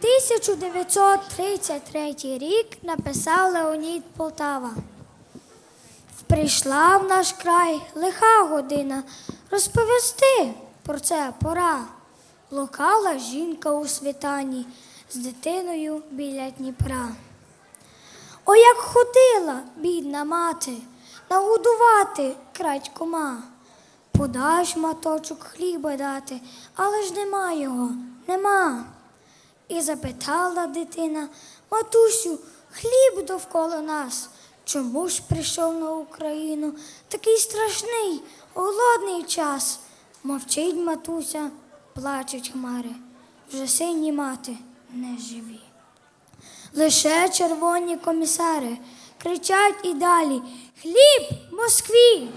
1933 рік написав Леонід Полтава. Прийшла в наш край лиха година розповісти про це пора. Блукала жінка у світанні з дитиною біля Дніпра. О, як ходила, бідна мати, нагодувати крадькома. Подай маточок хліба дати, але ж нема його, нема. І запитала дитина, матусю, хліб довкола нас. Чому ж прийшов на Україну такий страшний, голодний час? Мовчить матуся, плачуть хмари, вже сині мати не живі. Лише червоні комісари кричать і далі Хліб Москві!